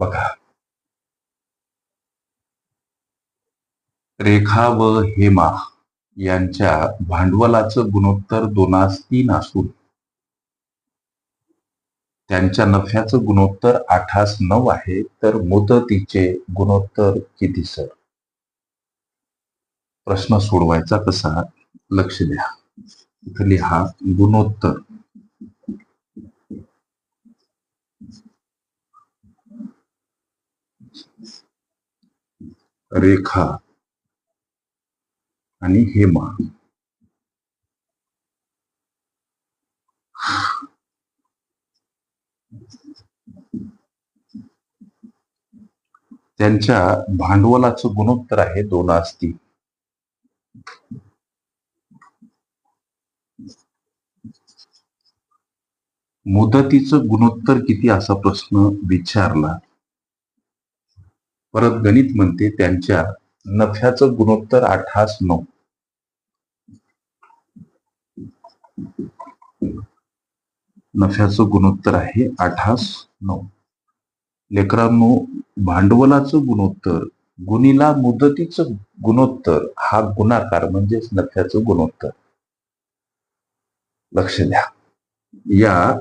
बघा. रेखा व हेमा यांच्या भांडवलाचं गुणोत्तर दोनास तीन असून त्यांच्या नफ्याचं गुणोत्तर आठास नऊ आहे तर मुदतीचे गुणोत्तर किती सर? प्रश्न सोडवायचा कसा? लक्ष द्या. इथं लिहा गुणोत्तर. रेखा आणि हेमा. त्यांच्या भांडवलाचं गुणोत्तर आहे दोन असती मुदतीचं गुणोत्तर किती असा प्रश्न विचारला? परत गणित म्हणते त्यांच्या नफ्याचं गुणोत्तर आठास नऊ. नफ्याचं गुणोत्तर आहे आठास नऊ. लेकरांनो भांडवलाचं गुणोत्तर गुणीला मुदतीचं गुणोत्तर हा गुणाकार म्हणजेच नफ्याचं गुणोत्तर. लक्ष द्या. या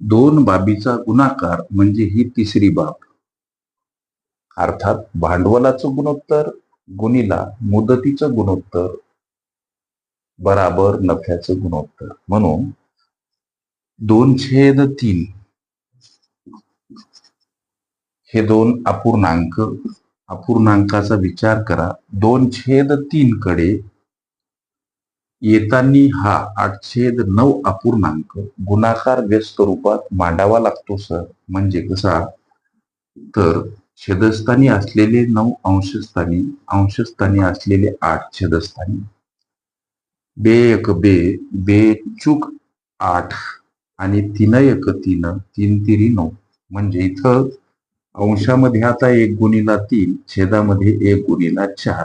दोन बाबीचा गुणाकार म्हणजे ही तिसरी बाब. अर्थात भांडवलाचं गुणोत्तर गुणीला मुदतीचं गुणोत्तर बराबर नफ्याचं गुणोत्तर. म्हणून दोन छेद तीन हे दोन अपूर्णांक अपूर्णांकाचा विचार करा. दोन छेद तीन कडे येतानी हा आठ छेद नऊ अपूर्णांक गुणाकार व्यस्त रूपात मांडावा लागतो सर. म्हणजे कसा? तर छेदस्थानी असलेले नऊ अंशस्थानी अंशस्थानी असलेले आठ छेदस्थानी. बे एक बे बे चूक आठ आणि तीन एक तीन तीन तिरी नऊ. म्हणजे इथं अंशामध्ये आता एक गुणीला तीन छेदामध्ये एक गुणीला चार.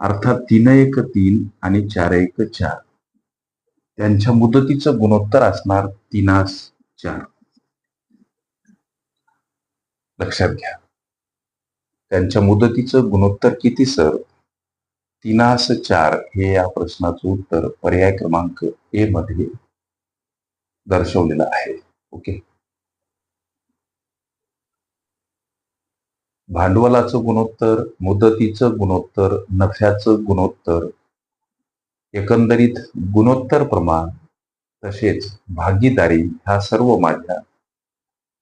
अर्थात तीन एक तीन आणि चार एक चार. त्यांच्या मुदतीचं गुणोत्तर असणार तीनास चार. लक्षात घ्या. त्यांच्या मुदतीचं गुणोत्तर किती सर? तीनास चार हे या प्रश्नाचं उत्तर पर्याय क्रमांक ए मध्ये दर्शवलेलं आहे. ओके? भांडवलाचं गुणोत्तर मुदतीचं गुणोत्तर नफ्याचं गुणोत्तर एकंदरीत गुणोत्तर प्रमाण तसेच भागीदारी ह्या सर्व माझ्या